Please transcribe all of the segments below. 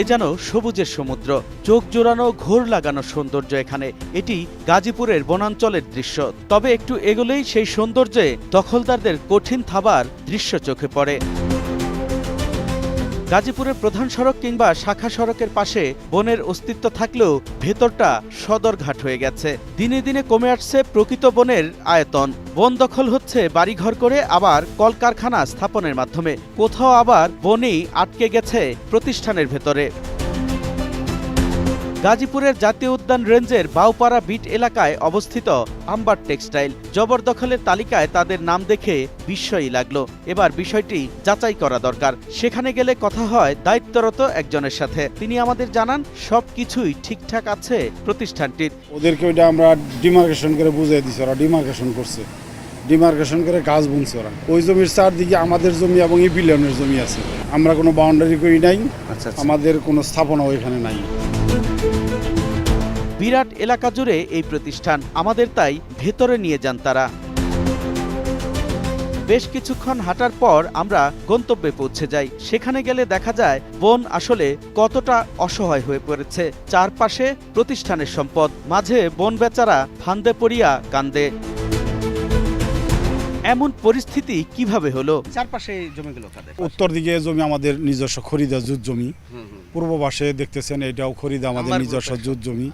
এ যেন সবুজের সমুদ্র, চোখ জোড়ানো, ঘোর লাগানো সৌন্দর্য এখানে। এটি গাজীপুরের বনাঞ্চলের দৃশ্য। তবে একটু এগোলেই সেই সৌন্দর্যে দখলদারদের কঠিন থাবার দৃশ্য চোখে পড়ে। গাজীপুরের প্রধান সড়ক কিংবা শাখা সড়কের পাশে বনের অস্তিত্ব থাকলেও ভেতরটা সদরঘাট হয়ে গেছে। দিনে দিনে কমে আসছে প্রকৃত বনের আয়তন। বন দখল হচ্ছে বাড়িঘর করে, আবার কলকারখানা স্থাপনের মাধ্যমে। কোথাও আবার বনেই আটকে গেছে প্রতিষ্ঠানের ভেতরে। গাজীপুরের জাতীয় উদ্যান রেঞ্জের বাউপাড়া বিট এলাকায় অবস্থিত আম্বার টেক্সটাইল জবরদখলের তালিকায় তাদের নাম দেখে বিস্ময়ই লাগল। এবার বিষয়টি যাচাই করা দরকার। সেখানে গেলে কথা হয় দায়িত্বরত একজনের সাথে। তিনি আমাদের জানান সব কিছুই ঠিকঠাক আছে প্রতিষ্ঠানটির। ওদেরকে ওইটা আমরা ডিমার্কেশন করে বুঝিয়ে দিছি ওরা ডিমার্কেশন করছে। ডিমার্কেশন করে গাছ বুনছে ওরা। ওই জমির চারদিকে আমাদের জমি এবং এই বিলিয়নের জমি আছে। আমরা কোনো বাউন্ডারি করি নাই। আমাদের কোনো স্থাপনা ওইখানে নাই। বিরাট এলাকা জুড়ে এই প্রতিষ্ঠান। আমাদের তাই ভেতরে নিয়ে যান তারা। বেশ কিছুক্ষণ হাঁটার পর আমরা গন্তব্যে পৌঁছে যাই। সেখানে গেলে দেখা যায়, বন আসলে কতটা অসহায় হয়ে পড়েছে। চারপাশে প্রতিষ্ঠানের সম্পদ, মাঝে বন বেচারা ফান্দে পড়িয়া কান্দে। এমন পরিস্থিতি কীভাবে হলো? চারপাশে জমিগুলো কাদের উত্তর দিকে জমি আমাদের নিজস্ব খরিদা জুত জমি। পূর্ব পাশে দেখতেছেন এটাও খরিদা আমাদের নিজস্ব জুত জমি।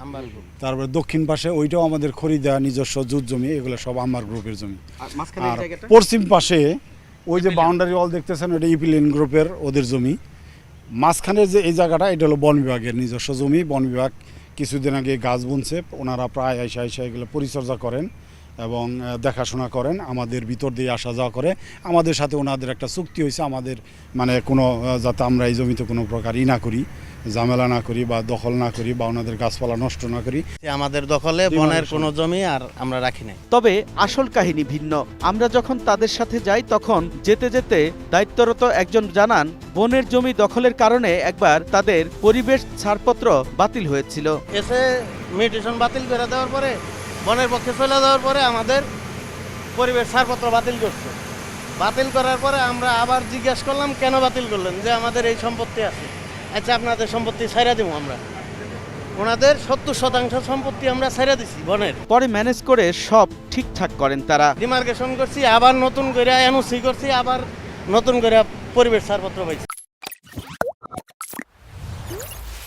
তারপরে দক্ষিণ পাশে ওইটাও আমাদের খরিদা নিজস্ব জুত জমি এগুলো সব আমার গ্রুপের জমি। আর পশ্চিম পাশে ওই যে বাউন্ডারি ওয়াল দেখতেছেন ওটা ইপিলিন গ্রুপের ওদের জমি। মাঝখানের যে এই জায়গাটা এটা হলো বন বিভাগের নিজস্ব জমি। বন বিভাগ কিছুদিন আগে গাছ বুনছে ওনারা প্রায় আইসা আইসা এগুলো পরিচর্যা করেন। এবং দেখাশোনা করেন আমাদের ভিতর দিয়ে আসা যাওয়া করে। আমাদের সাথে ওনাদের একটা চুক্তি হয়েছে আমাদের মানে কোনো যাতে আমরা এই জমিতে কোনো প্রকার ই না করি ঝামেলা না করি বা দখল না করি বা ওনাদের গাছপালা নষ্ট না করি। আমাদের দখলে বনের কোনো জমি আর আমরা রাখি নাই। তবে আসল কাহিনী ভিন্ন। আমরা যখন তাদের সাথে যাই তখন যেতে যেতে দায়িত্বরত একজন জানান বনের জমি দখলের কারণে একবার তাদের পরিবেশ ছাড়পত্র বাতিল হয়েছিল। এসে মিউটেশন বাতিল করে দেওয়ার পরে বনের পক্ষে চলে যাওয়ার পরে আমাদের পরিবেশ ছাড়পত্র বাতিল করছে। বাতিল করার পরে আমরা আবার জিজ্ঞেস করলাম কেন বাতিল করলেন? যে আমাদের এই সম্পত্তি আছে। আচ্ছা আপনাদের সম্পত্তি ছাইরা দেবো আমরা। ওনাদের সত্তর শতাংশ সম্পত্তি আমরা ছেড়ে দিছি বনের। পরে ম্যানেজ করে সব ঠিকঠাক করেন তারা। ডিমার্কেশন করছি আবার নতুন করে এনওসি করছি আবার নতুন করে পরিবেশ ছাড়পত্র পাইছি।